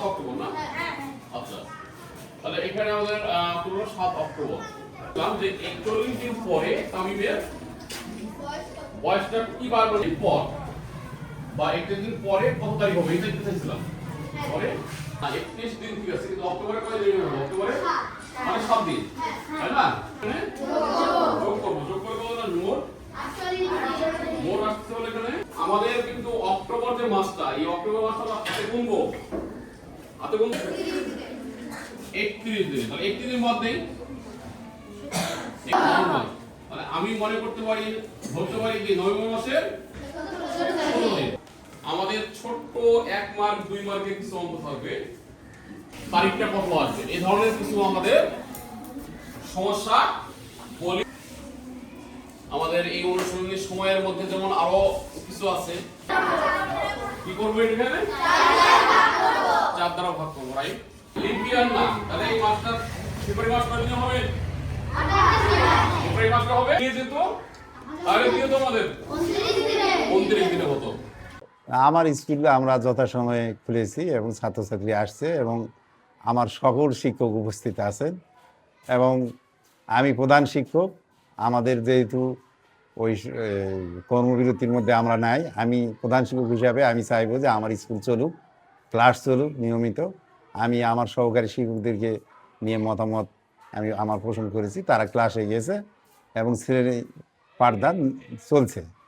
October না? আচ্ছা। তাহলে এখানে আমাদের পুরো সাত অক্টোবর। বললাম যে একচল্লিশ দিন পরে তামিমের বয়সটা কি বার করে পর? বা একত্রিশ দিন পরে কত তারিখ হবে? এটা দেখতে চাইছিলাম পরে? একত্রিশ দিন ঠিক আছে কিন্তু অক্টোবরে কয় দিন হবে? অক্টোবরে? মানে সাত দিন। তাই না? যোগ করব। যোগ করে কত না মোট মোট আসতে হলে এখানে? আমাদের কিন্তু অক্টোবর যে মাসটা এই অক্টোবর মাসটা আমরা হাতে গুনবো। হাতে গুনবো। একত্রিশ দিন। তাহলে একত্রিশ দিন তাহলে আমি মনে করতে পারি ধরতে পারি যে নভেম্বর মাসের আমাদের ছোট্ট এক মার্ক, দুই মার্কের কিছু অঙ্ক থাকবে। তারিখটা কত আসবে? এই ধরনের কিছু আমাদের সমস্যা বলি। আমাদের এই অনুশীলনী সময়ের মধ্যে যেমন আরও কিছু আছে। কি করব এখানে? চার দ্বারা ভাগ করব লিপিয়ার তাহলে এই মাসটা ফেব্রুয়ারি মাস হবে? ফেব্রুয়ারি মাসটা হবে? যেত। তাহলে কি উনত্রিশ দিনে হতো আমার স্কুলে আমরা যথাসময়ে খুলেছি এবং ছাত্রছাত্রী আসছে এবং আমার সকল শিক্ষক উপস্থিত আছেন এবং আমি প্রধান শিক্ষক। আমাদের যেহেতু ওই কর্মবিরতির মধ্যে আমরা নাই। আমি প্রধান শিক্ষক হিসাবে আমি চাইব যে আমার স্কুল চলুক, ক্লাস চলুক নিয়মিত। আমি আমার সহকারী শিক্ষকদেরকে নিয়ে মতামত আমি আমার পোষণ করেছি। তারা ক্লাসে গিয়েছে এবং ছেলের পাঠদান চলছে।